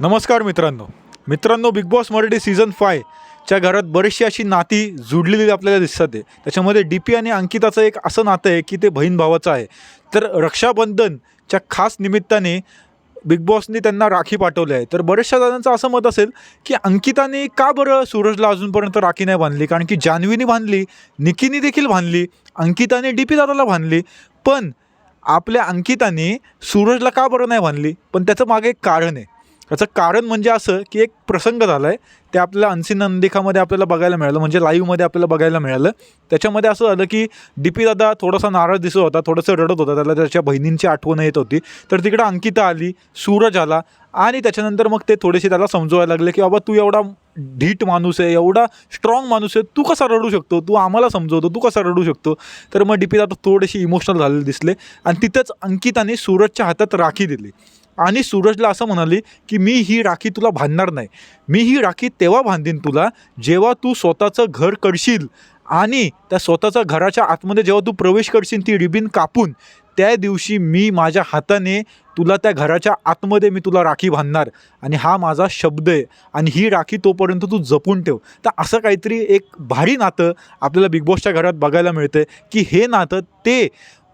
नमस्कार मित्रांनो. मित्रांनो big boss Marathi season five च्या घरात बरीचशी अशी नाती जुडलेली आपल्याला दिसतात आहे. त्याच्यामध्ये डी पी आणि अंकिताचं एक असं नातं आहे की ते बहीण भावाचं आहे. तर रक्षाबंधनच्या खास निमित्ताने बिग बॉसने त्यांना राखी पाठवली आहे. तर बऱ्याचशा जणांचं असं मत असेल की अंकिताने का बरं सूरजला अजूनपर्यंत राखी नाही बांधली? कारण की जान्हवीने बांधली निकीने देखील बांधली अंकिताने डी पी दादाला बांधली पण आपल्या अंकिताने सूरजला का बरं नाही बांधली? पण त्याचं मागे एक कारण आहे. त्याचं कारण म्हणजे असं की एक प्रसंग झाला आहे ते आपल्याला अनसीन नंदिकामध्ये आपल्याला बघायला मिळालं. म्हणजे लाईव्हमध्ये आपल्याला बघायला मिळालं. त्याच्यामध्ये असं झालं की डी पी दादा थोडासा नाराज दिसत होता. थोडंसं रडत होता. त्याला त्याच्या बहिणींची आठवण येत होती. तर तिकडं अंकिता आली. सूरज आला. आणि त्याच्यानंतर मग ते थोडेसे त्याला समजवायला लागले की बाबा तू एवढा ढीट माणूस आहे. एवढा स्ट्रॉंग माणूस आहे. तू कसा रडू शकतो? तू आम्हाला समजवतो. तू कसा रडू शकतो? तर मग डी पी दादा थोडेसे इमोशनल झालेले दिसले. आणि तिथंच अंकिताने सूरजच्या हातात राखी दिली. आणि सूरजला असं म्हणाली की मी ही राखी तुला बांधणार नाही. मी ही राखी तेव्हा बांधीन तुला जेव्हा तू स्वतःचं घर करशील आणि त्या स्वतःच्या घराच्या आतमध्ये जेव्हा तू प्रवेश करशील ती रिबीन कापून त्या दिवशी मी माझ्या हाताने तुला त्या घराच्या आतमध्ये मी तुला राखी बांधणार. आणि हा माझा शब्द आहे. आणि ही राखी तोपर्यंत तू जपून ठेव. तर असं काहीतरी एक भारी नातं आपल्याला बिग बॉसच्या घरात बघायला मिळतं की हे नातं ते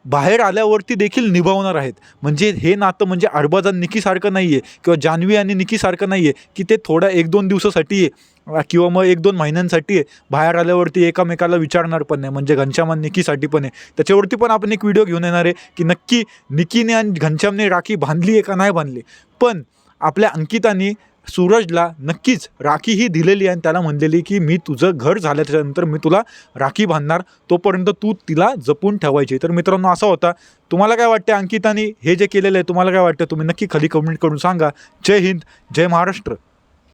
बाहेर आल्यावरती देखील निभावणार आहेत. म्हणजे हे नातं म्हणजे अरबाज आणि निकीसारखं नाही आहे किंवा जान्हवी आणि निकीसारखं नाही आहे की ते थोड्या एक दोन दिवसासाठी आहे किंवा मग एक दोन महिन्यांसाठी आहे. बाहेर आल्यावरती एकामेकाला विचारणार पण नाही. म्हणजे घनश्याम आणि निकीसाठी पण आहे. त्याच्यावरती पण आपण एक व्हिडिओ घेऊन येणार आहे की नक्की निकीने आणि घनश्यामने राखी बांधली आहे का नाही बांधली. पण आपल्या अंकिताने सूरजला नक्कीच राखी ही दिलेली आहे आणि त्याला म्हणलेली की मी तुझं घर झाल्याच्यानंतर मी तुला राखी बांधणार तोपर्यंत तू तिला जपून ठेवायची. तर मित्रांनो असा होता. तुम्हाला काय वाटतं अंकिताने हे जे केलेलं आहे तुम्हाला काय वाटतं तुम्ही नक्की खाली कमेंट करून सांगा. जय हिंद जय महाराष्ट्र.